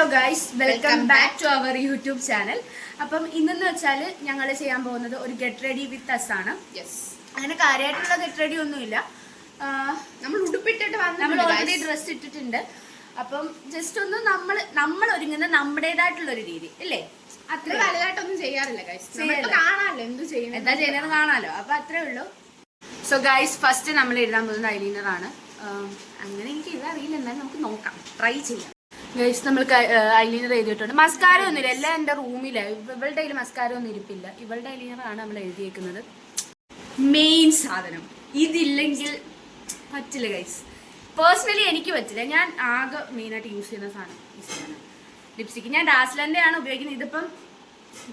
Hello guys welcome back to our YouTube channel അപ്പം ഇന്നെന്ന് വെച്ചാൽ ഞങ്ങൾ ചെയ്യാൻ പോകുന്നത് ഒരു ഗെറ്റ് റെഡി വിത്ത് അസ് ആണ്. അങ്ങനെ കാര്യമായിട്ടുള്ള ഗെറ്റ് റെഡി ഒന്നുമില്ല. നമ്മൾ ഉടുപ്പിട്ടിട്ട് നമ്മൾ ഓൾറെഡി ഡ്രസ്സ് ഡ്രസ് ഇട്ടിട്ടുണ്ട്. അപ്പം ജസ്റ്റ് ഒന്ന് നമ്മൾ നമ്മൾ ഒരുങ്ങുന്ന നമ്മുടേതായിട്ടുള്ള ഒരു രീതി ഇല്ലേ? അത്ര വലുതായിട്ടൊന്നും ചെയ്യാറില്ല ഗൈസ് കാണാമല്ലോ എന്ത് ചെയ്യും എന്താ ചെയ്യുന്നത് കാണാലോ? അപ്പൊ അത്രേ ഉള്ളൂ. സോ ഗൈസ് ഫസ്റ്റ് നമ്മൾ എഴുതാൻ പോകുന്നത് ഐലീനറാണ് അങ്ങനെ എനിക്ക് എഴുതാൻ അറിയില്ല. എന്നാലും നമുക്ക് നോക്കാം. ട്രൈ ചെയ്യാം. ഗൈസ് നമ്മൾ ഐലൈനർ എഴുതിയിട്ടുണ്ട്. മസ്കാര ഒന്നുമില്ല. എല്ലാം എന്റെ റൂമിലാണ് ഇവളുടെ കയ്യിൽ മസ്കാര ഒന്നും ഇരിപ്പില്ല. ഇവളുടെ ഐലീനർ ആണ് നമ്മൾ എഴുതിയേക്കുന്നത്. മെയിൻ സാധനം. ഇതില്ലെങ്കിൽ പറ്റില്ല ഗൈസ്. പേഴ്സണലി എനിക്ക് പറ്റില്ല. ഞാൻ ആകെ മെയിനായിട്ട് യൂസ് ചെയ്യുന്ന സാധനം ലിപ്സ്റ്റിക് ലിപ്സ്റ്റിക്ക് ഞാൻ ഡാസ്ലന്റെ ആണ് ഉപയോഗിക്കുന്നത്. ഇതിപ്പം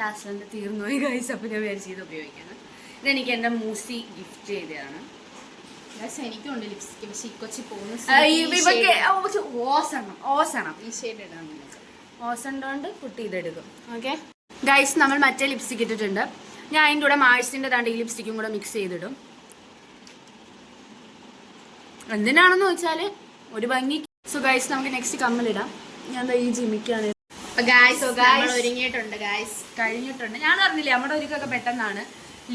ഡാസ്ലന്റെ തീർന്നു പോയി ഗൈസ്. അപ്പം ഞാൻ വിചാരിച്ചു ഇത് ഉപയോഗിക്കുന്നത് ഇതെനിക്ക് എന്റെ മൂസി ഗിഫ്റ്റ് ചെയ്തതാണ്. ഗൈസ് എനിക്കും ഉണ്ട് ലിപ്സ്റ്റിക് പക്ഷെ ഈ കൊച്ചി പോകുന്ന ഓസണം ഓസണം ഈ ഷെയ്ഡ് ഇടാൻ. ഓസണ്ടോണ്ട് പുട്ട് ഇതെടുക്കും ഓക്കെ ഗൈസ് നമ്മൾ മറ്റേ ലിപ്സ്റ്റിക് ഇട്ടിട്ടുണ്ട്. ഞാൻ അതിന്റെ കൂടെ മാഴ്സിന്റെ താണ്ട് ഈ ലിപ്സ്റ്റിക്കും കൂടെ മിക്സ് ചെയ്തിടും. എന്തിനാണെന്ന് വെച്ചാൽ ഒരു ഭംഗി. സോ ഗൈസ് നമുക്ക് നെക്സ്റ്റ് കമ്മലിടാം. ഞാൻ ഈ ജിമിക്കാണ് ഒരുങ്ങിയിട്ടുണ്ട് ഗൈസ് കഴിഞ്ഞിട്ടുണ്ട്. ഞാൻ അറിഞ്ഞില്ലേ നമ്മുടെ ഒരുക്കൊക്കെ പെട്ടെന്നാണ്.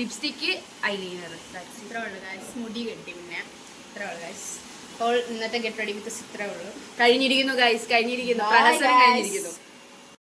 Lipstick eyeliner. ഇത്രേ ഉള്ളു ഗൈസ് മുടി കെട്ടി പിന്നെ. ഇത്രേ ഉള്ളു ഗൈസ് അപ്പോൾ ഇന്നത്തെ ഗെറ്റ് റെഡി വിത്ത് ഇത്രേ ഉള്ളൂ. കഴിഞ്ഞിരിക്കുന്നു ഗൈസ് കഴിഞ്ഞിരിക്കുന്നു. കഴിഞ്ഞിരിക്കുന്നു.